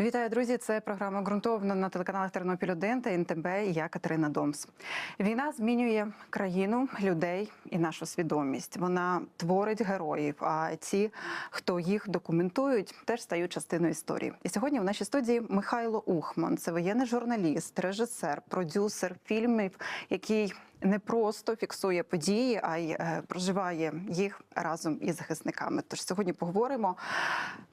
Вітаю, друзі! Це програма ґрунтовно на телеканалах Тернопіль 1 та НТБ. І я Катерина Домс. Війна змінює країну, людей і нашу свідомість. Вона творить героїв. А ті, хто їх документують, теж стають частиною історії. І сьогодні в нашій студії Михайло Ухман. Це воєнний журналіст, режисер, продюсер фільмів, який не просто фіксує події, а й е, проживає їх разом із захисниками. Тож сьогодні поговоримо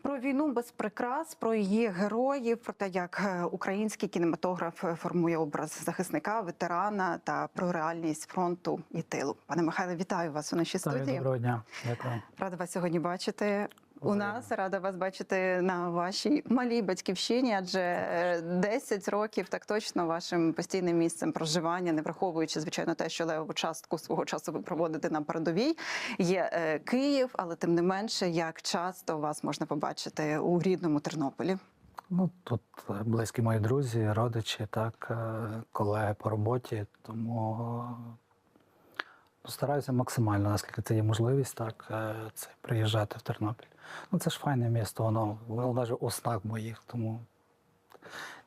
про війну без прикрас, про її героїв, про те, як е, український кінематограф е, формує образ захисника, ветерана та про реальність фронту і тилу. Пане Михайле, вітаю вас у нашій студії. доброго дня. Дякую. Рада вас сьогодні бачити. У нас рада вас бачити на вашій малій батьківщині, адже е, 10 років так точно вашим постійним місцем проживання, не враховуючи звичайно те, що левову частку свого часу ви проводите на передовій. Є е, Київ, але тим не менше, як часто вас можна побачити у рідному Тернополі. Ну тут е, близькі мої друзі, родичі, так, е, колеги по роботі. Тому е, стараюся максимально, наскільки це є можливість, так, е, це приїжджати в Тернопіль. Ну це ж файне місто, воно, навіть у снах моїх, тому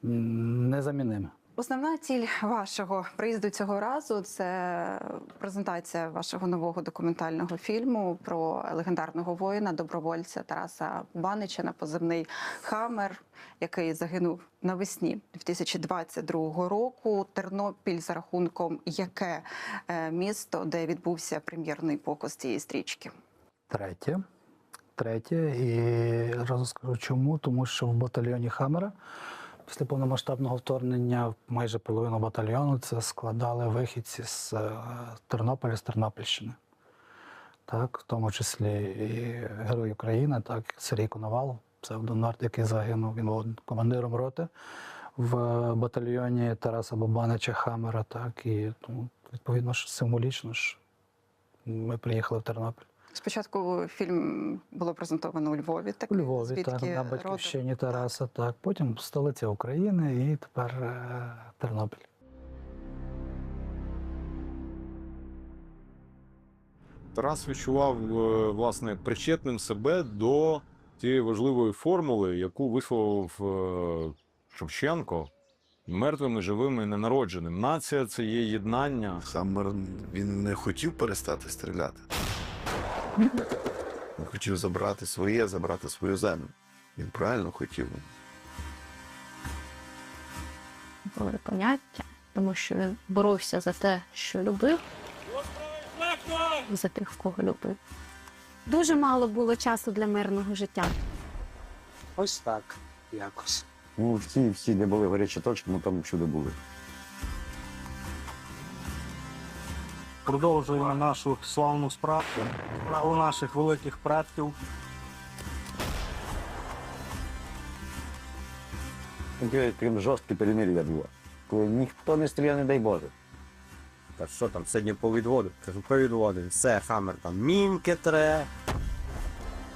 незаміниме. Основна ціль вашого приїзду цього разу це презентація вашого нового документального фільму про легендарного воїна, добровольця Тараса Банича на позивний Хамер, який загинув навесні 2022 року. Тернопіль за рахунком яке е, місто, де відбувся прем'єрний показ цієї стрічки. Третє. Третє, і одразу скажу чому, тому що в батальйоні Хамера після повномасштабного вторгнення майже половину батальйону це складали вихідці з е, Тернополя, з Тернопільщини. Так, в тому числі і Герой України, так, Сергій Коновалов, псевдонард, який загинув, він був командиром роти в батальйоні Тараса Бабанича Хамера. Так, і тому, відповідно, що символічно ж ми приїхали в Тернопіль. Спочатку фільм було презентовано у Львові, так У Львові, звідки так, на батьківщині Тараса, так. Потім столиця України і тепер е, Тернопіль. Тарас відчував е, власне причетним себе до тієї важливої формули, яку висловив е, Шевченко мертвим і живим і ненародженим. Нація це є єднання. Сам він не хотів перестати стріляти. Він хотів забрати своє, забрати свою землю. Він правильно хотів. були поняття, тому що він боровся за те, що любив, за тих, кого любив. Дуже мало було часу для мирного життя. Ось так якось. Ну, всі, всі, де були гарячі точки, ми там всюди були. Продовжуємо нашу славну справу, справу наших великих предків. Таке Крім жорсткі перемир'я було. Коли ніхто не стріляє, не дай Боже. Та що там, сьогодні по відводу? Кажу, по відводу. Все, хамер там мінки тре.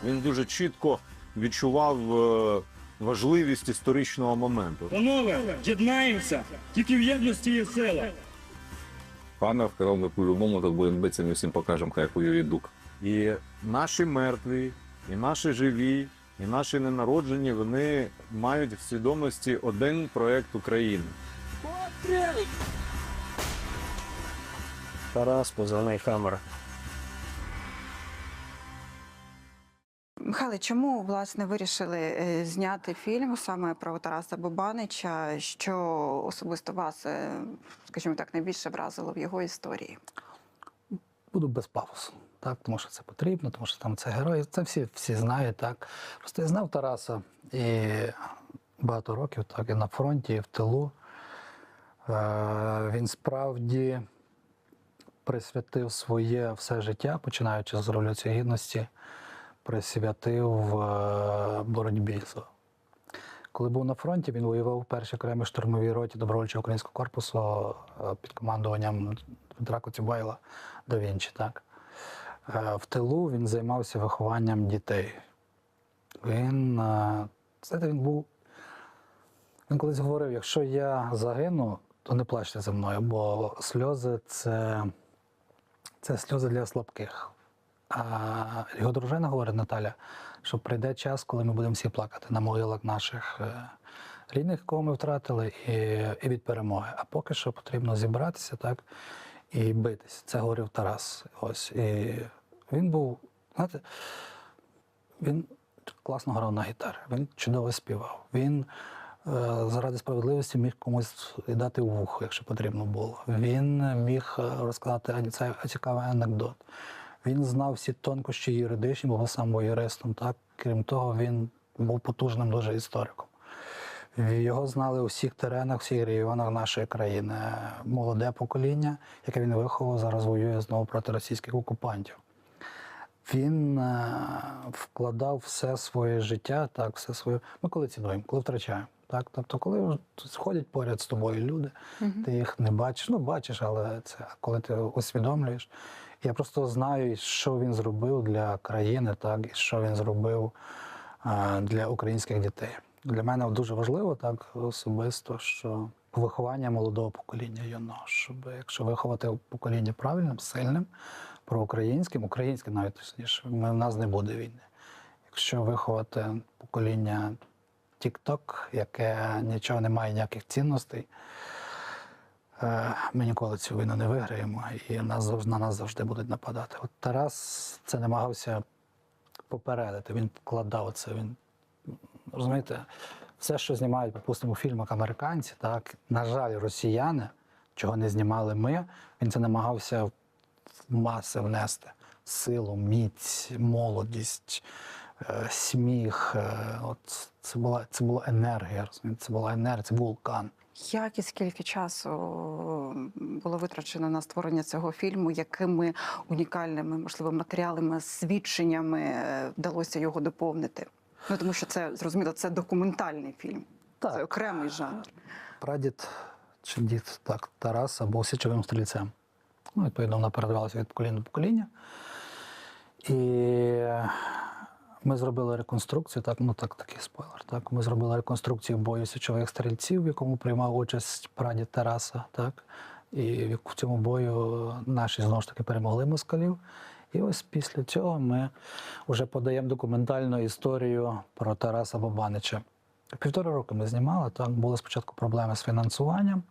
Він дуже чітко відчував е, важливість історичного моменту. Панове, єднаємося, тільки в єдності є сила. Пане вказав, ми по-любому так будемо битися, ми всім покажемо, як воює дук. І наші мертві, і наші живі, і наші ненароджені, вони мають в свідомості один проект України. Тарас, позивний Хаммер. Михайле, чому власне вирішили е, зняти фільм саме про Тараса Бабанича? Що особисто вас, е, скажімо так, найбільше вразило в його історії? Буду без пафосу. Так, тому що це потрібно, тому що там це герой. Це всі, всі знають. Так. Просто я знав Тараса і багато років, так, і на фронті, і в тилу. Е, він справді присвятив своє все життя, починаючи з Революції Гідності, присвятив е, боротьбі. Коли був на фронті, він воював у першій окремій штурмовій роті добровольчого українського корпусу е, під командуванням Дмитра Коцюбайла да Вінчі. Так. Е, В тилу він займався вихованням дітей. Він, знаєте, він був. Він колись говорив: якщо я загину, то не плачте за мною, бо сльози це, це сльози для слабких. А його дружина говорить Наталя, що прийде час, коли ми будемо всі плакати на могилах наших е, рідних, кого ми втратили, і, і від перемоги. А поки що потрібно зібратися так і битись. Це говорив Тарас. Ось і він був, знаєте, він класно грав на гітарі, він чудово співав. Він е, заради справедливості міг комусь дати вухо, якщо потрібно було. Він міг е, розказати цікавий анекдот. Він знав всі тонкощі юридичні, бо сам був юристом. Так? Крім того, він був потужним дуже істориком. Його знали у всіх теренах, всіх регіонах нашої країни. Молоде покоління, яке він виховав, зараз воює знову проти російських окупантів. Він е, вкладав все своє життя, так, все своє. Ми коли цінуємо, коли втрачаємо. Так? Тобто, коли ходять поряд з тобою люди, ти їх не бачиш, ну бачиш, але це коли ти усвідомлюєш. Я просто знаю, що він зробив для країни, так, і що він зробив е, для українських дітей. Для мене дуже важливо так особисто, що виховання молодого покоління юного, щоб якщо виховати покоління правильним, сильним, проукраїнським, українським навіть точніше, ми, в нас не буде війни. Якщо виховати покоління TikTok, яке нічого не має ніяких цінностей, ми ніколи цю війну не виграємо, і нас на нас завжди будуть нападати. От Тарас це намагався попередити. Він вкладав це. Він розумієте, все, що знімають, припустимо, у фільмах американці, так на жаль, росіяни, чого не знімали ми, він це намагався в маси внести силу, міць, молодість, е, сміх. е, От це була це була енергія. Це була енергія, це вулкан. Як і скільки часу було витрачено на створення цього фільму, якими унікальними, можливо, матеріалами, свідченнями е, вдалося його доповнити? Ну тому що це зрозуміло, це документальний фільм, Так. це окремий жанр. Прадід чи дід так, Тараса був січовим стрільцем. Ну, відповідно, вона передавалася від покоління до покоління. І ми зробили реконструкцію, так, ну так, такий спойлер. Так, ми зробили реконструкцію бою січових стрільців, в якому приймав участь прадід Тараса. Так, і в цьому бою наші знову ж таки перемогли москалів. І ось після цього ми вже подаємо документальну історію про Тараса Бабанича. Півтора року ми знімали, так були спочатку проблеми з фінансуванням.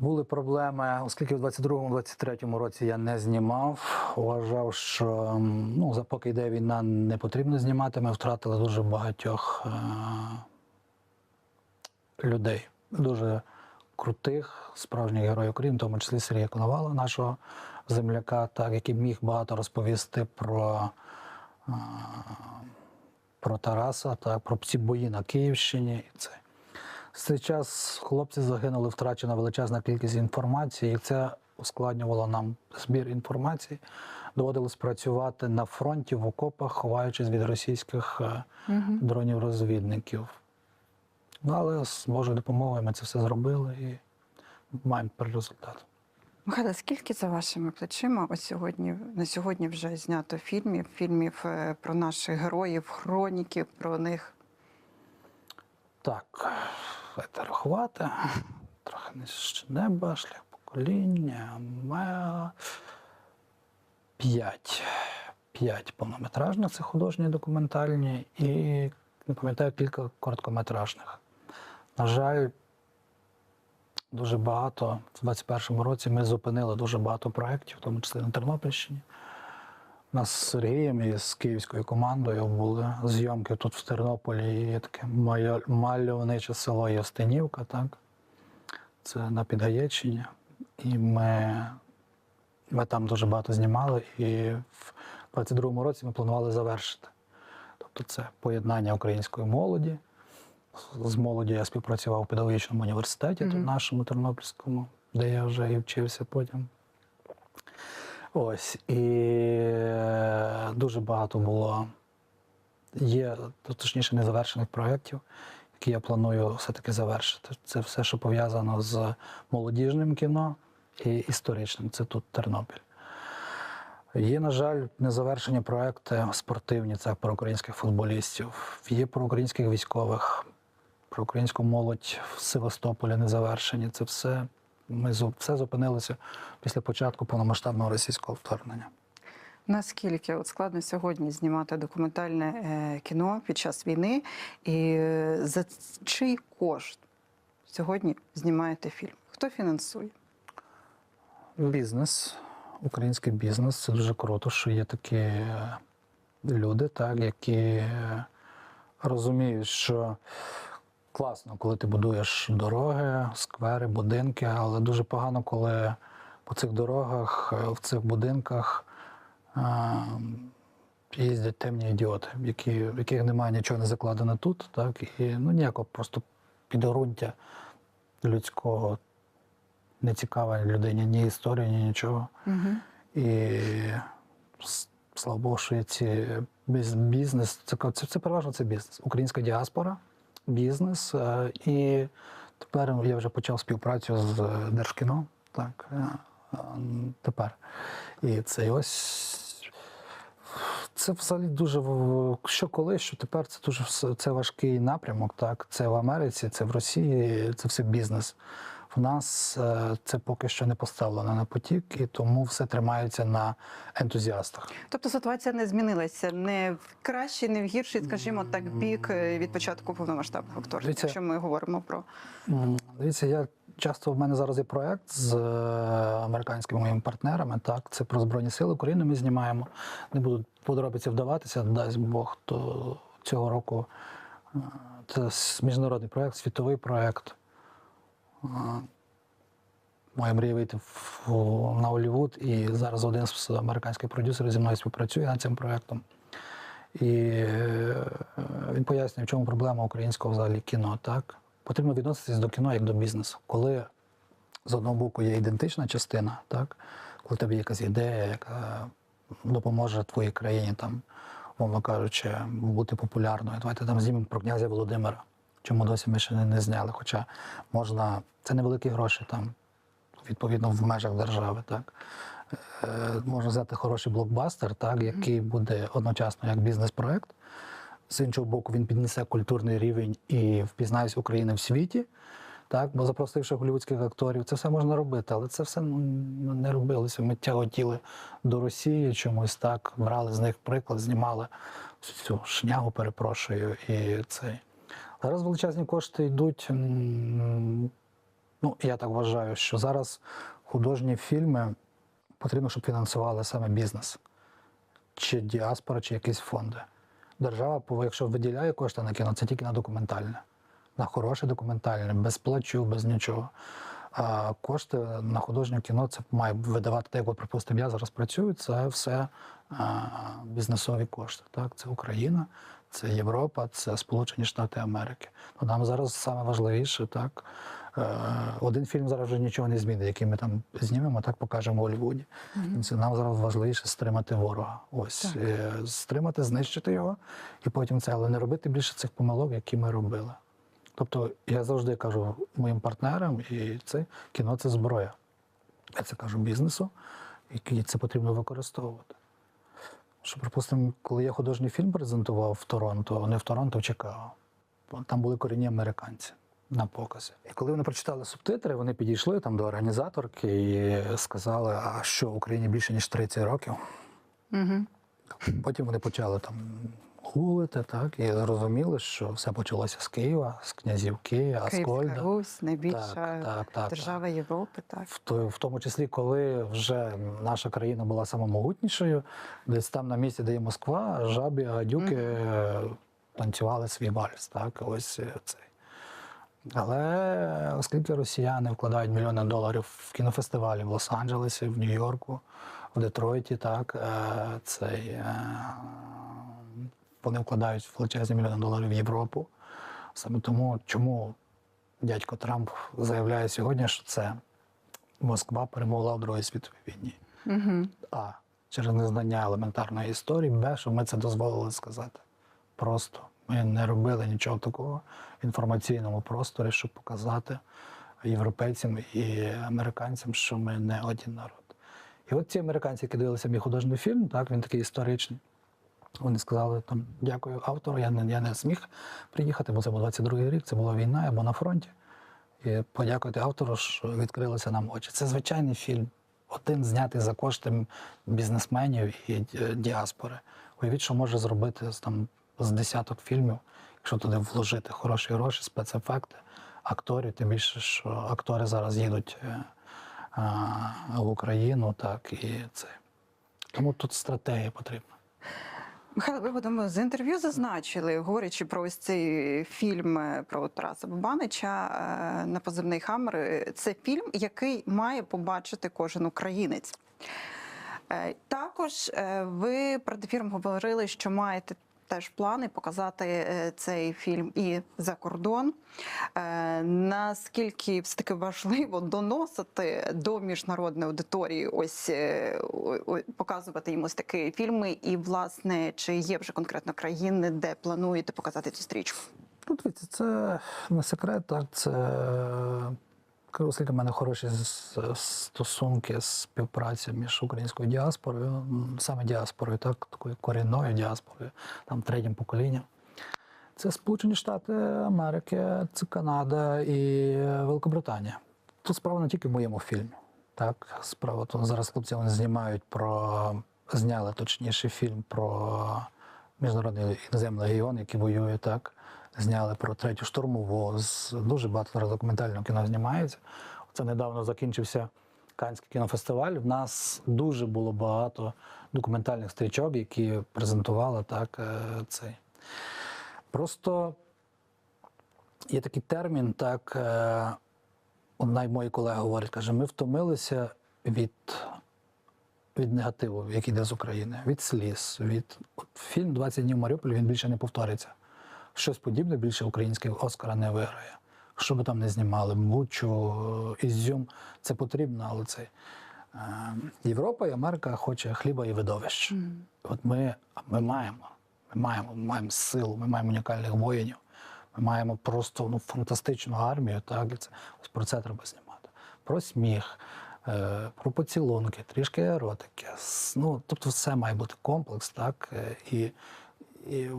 Були проблеми, оскільки в 22-23 році я не знімав, вважав, що ну, за поки йде війна, не потрібно знімати. Ми втратили дуже багатьох е- людей, дуже крутих, справжніх героїв України, в тому числі Сергія Коновала, нашого земляка, так, який міг багато розповісти про. е- про Тараса, так, про ці бої на Київщині. І це. В цей час хлопці загинули, втрачена величезна кількість інформації, і це ускладнювало нам збір інформації. Доводилось працювати на фронті в окопах, ховаючись від російських е, дронів-розвідників. Ну, але з Божою допомогою ми це все зробили і маємо тепер результат. Михайло, скільки за вашими плечима ось сьогодні на сьогодні вже знято фільмів, фільмів е, про наших героїв, хроніків про них? Так, рахувати. Трохи нижче неба, шлях покоління. ме- П'ять. П'ять повнометражних це художні документальні і не пам'ятаю кілька короткометражних. На жаль, дуже багато. В 21-му році ми зупинили дуже багато проєктів, в тому числі на Тернопільщині. У нас з Сергієм і з київською командою були зйомки тут в Тернополі. Є таке мальовниче село Ястинівка, так? Це на Підгаєччині. І ми, ми там дуже багато знімали, і в 22-му році ми планували завершити. Тобто це поєднання української молоді. З молоді я співпрацював у педагогічному університеті, тут Мгм. нашому Тернопільському, де я вже і вчився потім. Ось. І е, дуже багато було. Є, точніше, незавершених проєктів, які я планую все-таки завершити. Це все, що пов'язано з молодіжним кіно і історичним. Це тут Тернопіль. Є, на жаль, незавершені проекти спортивні, це про українських футболістів, є про українських військових, про українську молодь в Севастополі незавершені. Це все ми все зупинилося після початку повномасштабного російського вторгнення. Наскільки от складно сьогодні знімати документальне е, кіно під час війни, і е, за чий кошт сьогодні знімаєте фільм? Хто фінансує? Бізнес, український бізнес це дуже круто, що є такі е, люди, так, які розуміють, що класно, коли ти будуєш дороги, сквери, будинки, але дуже погано, коли по цих дорогах, е, в цих будинках е, їздять темні ідіоти, які, в яких немає нічого не закладено тут, так, і ну, ніякого просто підґрунтя людського не цікава людині ні історія, ні нічого. Угу. І слава Богу, що є ці бізнес. Це, це, це переважно це бізнес. Українська діаспора, бізнес. е, І тепер я вже почав співпрацю з е, Держкіно. Так, е, тепер. І це ось. Це взагалі дуже що коли, що тепер це дуже це важкий напрямок. Так, це в Америці, це в Росії, це все бізнес. В нас е, це поки що не поставлено на потік, і тому все тримається на ентузіастах. Тобто ситуація не змінилася не в кращий, не в гірший, скажімо так, бік е, від початку повномасштабного вторгнення, Дивіться, якщо ми говоримо про Дивіться, я часто в мене зараз є проект з е, американськими моїми партнерами. Так, це про Збройні Сили України. Ми знімаємо. Не буду подробиці вдаватися, дасть Бог, то цього року це міжнародний проект, світовий проект. Моя мрія вийти в, на Голлівуд, і зараз один з американських продюсерів зі мною співпрацює над цим проектом. І е, він пояснює, в чому проблема українського взагалі кіно. Так? Потрібно відноситись до кіно як до бізнесу. Коли з одного боку є ідентична частина, так? коли тебе є якась ідея, яка допоможе твоїй країні, там, умовно кажучи, бути популярною. Давайте там знімемо про князя Володимира. Чому досі ми ще не, не зняли? Хоча можна, це невеликі гроші там, відповідно, в межах держави. Так? Е, можна взяти хороший блокбастер, так, який буде одночасно як бізнес-проект. З іншого боку, він піднесе культурний рівень і впізнається України в світі. Так, бо запросивши голівудських акторів, це все можна робити, але це все ну, не робилося. Ми тяготіли до Росії чомусь так, брали з них приклад, знімали всю цю шнягу, перепрошую, і цей. Зараз величезні кошти йдуть. Ну, я так вважаю, що зараз художні фільми потрібно, щоб фінансували саме бізнес, чи діаспора, чи якісь фонди. Держава, якщо виділяє кошти на кіно, це тільки на документальне, на хороше документальне, без плачу, без нічого. А кошти на художнє кіно це має видавати, так як, припустимо, я зараз працюю, це все бізнесові кошти. Так? Це Україна, це Європа, це Сполучені Штати Америки. Ну, нам зараз саме важливіше, так. Е, Один фільм зараз вже нічого не змінить, який ми там знімемо, так покажемо в Голлівуді. Це нам зараз важливіше стримати ворога. Ось Так. е, стримати, знищити його, і потім це, але не робити більше цих помилок, які ми робили. Тобто я завжди кажу моїм партнерам, і це кіно це зброя. Я це кажу бізнесу, і це потрібно використовувати. Що, припустимо, коли я художній фільм презентував в Торонто, не в Торонто, в Чикаго, там були корінні американці на показі. І коли вони прочитали субтитри, вони підійшли там до організаторки і сказали, а що в Україні більше ніж 30 років. угу. Потім вони почали там гулити, так, і зрозуміли, що все почалося з Києва, з князівки, Київська Аскольда. Русь, найбільша Так, так, так, держава Європи. Так. В, то- в тому числі, коли вже наша країна була самомогутнішою, десь там на місці, де є Москва, жабі, гадюки е, танцювали свій вальс. Так, ось е, цей. Але оскільки росіяни вкладають мільйони доларів в кінофестивалі в Лос-Анджелесі, в Нью-Йорку, в Детройті, так, е, цей, вони вкладають величезні мільйони доларів в Європу. Саме тому, чому дядько Трамп заявляє сьогодні, що це Москва перемогла в Другій світовій війні. Угу. А через незнання елементарної історії, Б, що ми це дозволили сказати. Просто ми не робили нічого такого в інформаційному просторі, щоб показати європейцям і американцям, що ми не один народ. І от ці американці, які дивилися мій художній фільм, так, він такий історичний. Вони сказали там дякую автору, я не, я не зміг приїхати, бо це був 22-й рік, це була війна, я був на фронті. І подякувати автору, що відкрилися нам очі. Це звичайний фільм. один знятий за кошти бізнесменів і е, діаспори. Уявіть, що може зробити там, з десяток фільмів, якщо туди вложити хороші гроші, спецефекти, акторів, тим більше, що актори зараз їдуть е, в Україну, так і це. Тому тут стратегія потрібна. Михайло, ви думаю, з інтерв'ю зазначили, говорячи про ось цей фільм е, про Тараса Бабанича е, на позивний Хаммер. е, Це фільм, який має побачити кожен українець. Також ви перед ефіром говорили, що маєте теж плани показати е, цей фільм і за кордон. Е, Наскільки все таки важливо доносити до міжнародної аудиторії, ось е, показувати їм ось такі фільми, і власне чи є вже конкретно країни, де плануєте показати цю стрічку? Ну, дивіться, це не секрет, так. Це оскільки в мене хороші стосунки, співпраця між українською діаспорою, саме діаспорою, так, такою корінною діаспорою, там третім поколінням. Це Сполучені Штати Америки, це Канада і Великобританія. Тут справа не тільки в моєму фільмі. Так, справа то зараз хлопці вони знімають про зняли точніше фільм про міжнародний іноземний легіон, який воює так. Зняли про третю штурмову. З дуже багато документального кіно знімається. Це недавно закінчився Канський кінофестиваль. В нас дуже було багато документальних стрічок, які презентували так е, цей. Просто є такий термін, так. е, Одна мої колеги говорять, каже, ми втомилися від, від негативу, який йде з України, від сліз, від От фільм «20 днів в Маріуполі він більше не повториться. Щось подібне більше український Оскара не виграє. Що би там не знімали, Бучу, Ізюм, це потрібно, але це. е, Європа і Америка хоче хліба і видовищ. От ми, ми маємо. Ми маємо, ми маємо силу, ми маємо унікальних воїнів. Ми маємо просто ну, фантастичну армію. Так, і це, ось про це треба знімати. Про сміх, е, про поцілунки, трішки еротики. Ну, тобто все має бути комплекс, так? е, І, і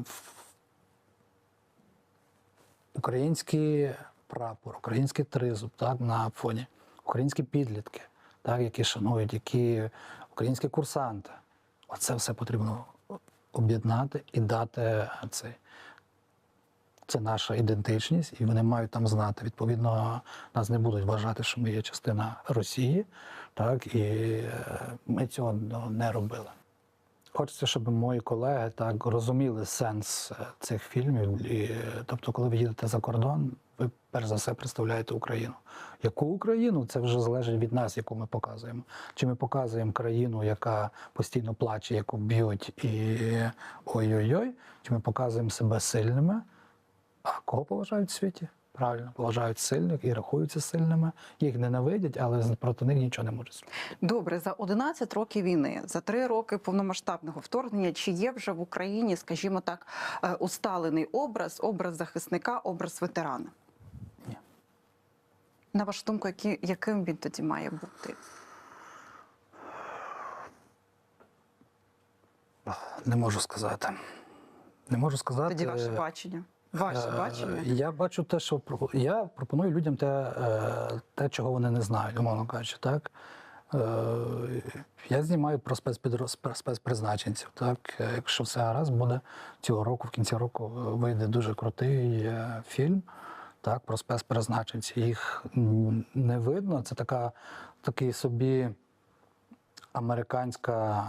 український прапор, український тризуб так, на фоні, українські підлітки, так, які шанують, які українські курсанти. Оце все потрібно об'єднати і дати цей. Це наша ідентичність, і вони мають там знати. Відповідно, нас не будуть вважати, що ми є частина Росії, так і е, ми цього ну, не робили. Хочеться, щоб мої колеги так розуміли сенс е, цих фільмів. І, е, тобто, коли ви їдете за кордон, ви перш за все представляєте Україну. Яку Україну? Це вже залежить від нас, яку ми показуємо. Чи ми показуємо країну, яка постійно плаче, яку б'ють і ой-ой-ой, чи ми показуємо себе сильними? А кого поважають в світі? Правильно, поважають сильних і рахуються сильними. Їх ненавидять, але проти них нічого не можуть зробити. Добре, за 11 років війни, за 3 роки повномасштабного вторгнення, чи є вже в Україні, скажімо так, е, усталений образ, образ захисника, образ ветерана? Ні. На вашу думку, які, яким він тоді має бути? Не можу сказати. Не можу сказати. Тоді ваше бачення. Ваше бачення? Я бачу те, що я пропоную людям те, е, те, чого вони не знають, умовно кажучи, так. Е, Я знімаю про спецпідро- спецпризначенців. Так, Е, якщо все гаразд, буде цього року, в кінці року, вийде дуже крутий фільм так, про спецпризначенців. Їх не видно. Це така, такий собі американська.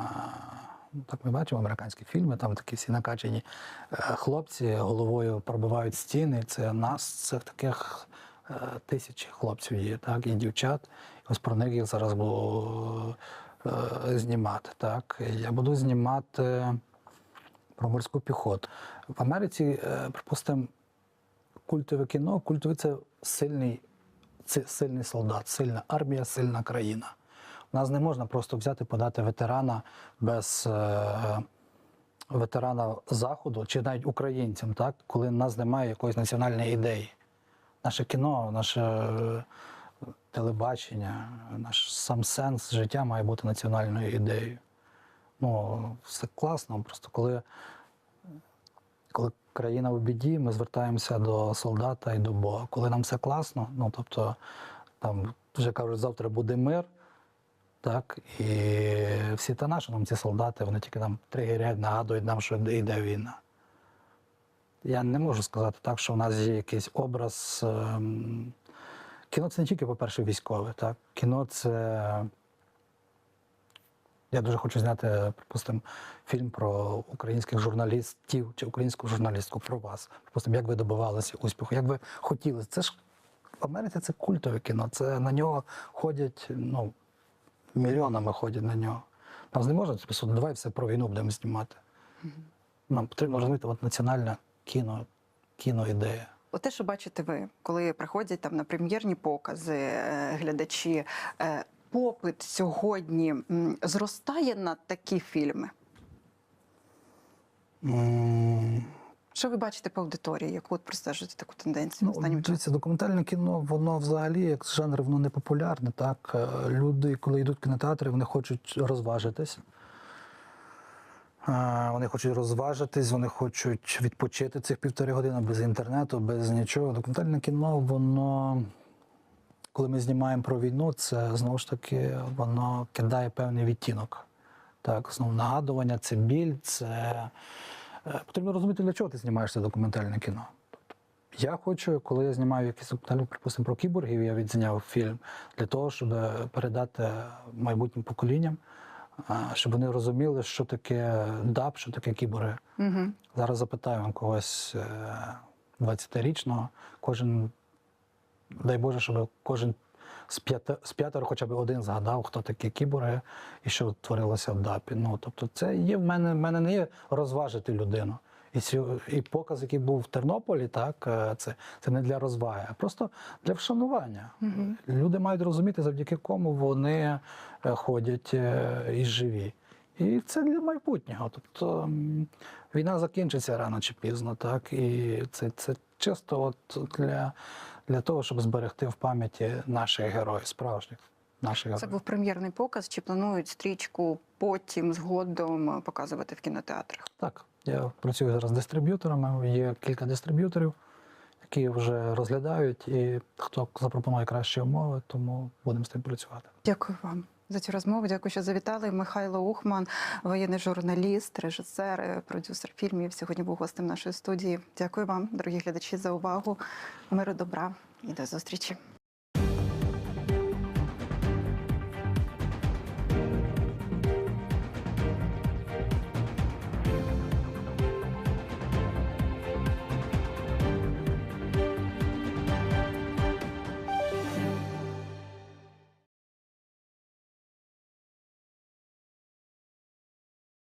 Так ми бачимо американські фільми, там такі всі накачані е, хлопці головою пробивають стіни. Це нас, це таких е, тисячі хлопців є, так, і дівчат. І ось про них я зараз буду е, знімати. Так. Я буду знімати про морську піхоту. В Америці, припустимо, культове кіно, культове це сильний, це сильний солдат, сильна армія, сильна країна. Нас не можна просто взяти, подати ветерана без е, ветерана Заходу чи навіть українцям, так, коли в нас немає якоїсь національної ідеї. Наше кіно, наше е, телебачення, наш сам сенс життя має бути національною ідеєю. Ну, все класно, просто коли коли країна в біді, ми звертаємося до солдата і до Бога. Коли нам все класно, ну тобто там вже кажуть, завтра буде мир, Так, і всі та наші нам ці солдати, вони тільки нам тригерять, нагадують нам, що йде війна. Я не можу сказати так, що в нас є якийсь образ. ем, Кіно це не тільки, по-перше, військове. Так? Кіно це. Я дуже хочу зняти, припустимо, фільм про українських журналістів чи українську журналістку про вас. Припустимо, як ви добивалися успіху, як ви хотіли. Це ж в Америці це культове кіно. Це на нього ходять, ну, мільйонами ходять на нього. Нам не можна просто давай все про війну будемо знімати. Нам потрібно розуміти от національне кіно, кіноідея. От те, що бачите ви, коли приходять там на прем'єрні покази е, глядачі, е, попит сьогодні зростає на такі фільми. Що ви бачите по аудиторії, яку от простежуєте таку тенденцію Ну, останнім часом? документальне кіно, воно взагалі, як жанр, воно не популярне. Так? Е, Люди, коли йдуть в кінотеатри, вони хочуть розважитись. Е, Вони хочуть розважитись, вони хочуть відпочити цих півтори години без інтернету, без нічого. Документальне кіно, воно, коли ми знімаємо про війну, це знову ж таки воно кидає певний відтінок. Так, знову нагадування, це біль, це потрібно розуміти, для чого ти знімаєш це документальне кіно. Я хочу, коли я знімаю якийсь документальний, припустимо, про кіборгів, я відзняв фільм для того, щоб передати майбутнім поколінням, щоб вони розуміли, що таке ДАП, що таке кіборги. Угу. Зараз запитаю когось е, 20-річного, кожен, дай Боже, щоб кожен з, п'яти, з п'ятеро хоча б один згадав, хто такі кіборги і що творилося в ДАПі. Ну, тобто, це є в мене, в мене не є розважити людину. І, сьо- і показ, який був в Тернополі, так, е, це, це не для розваги, а просто для вшанування. Мгм. Люди мають розуміти, завдяки кому вони е, ходять е, і живі. І це для майбутнього. Тобто війна закінчиться рано чи пізно, так? І це, це чисто от для, для того, щоб зберегти в пам'яті наших героїв, справжніх наших Це був прем'єрний показ. Чи планують стрічку потім згодом е, показувати в кінотеатрах? Так, я працюю зараз з дистриб'юторами, є кілька дистриб'юторів, які вже розглядають, і хто запропонує кращі умови, тому будемо з тим працювати. Дякую вам за цю розмову. Дякую, що завітали. Михайло Ухман, воєнний журналіст, режисер, е, продюсер фільмів. Сьогодні був гостем нашої студії. Дякую вам, дорогі глядачі, за увагу. Миру добра і до зустрічі.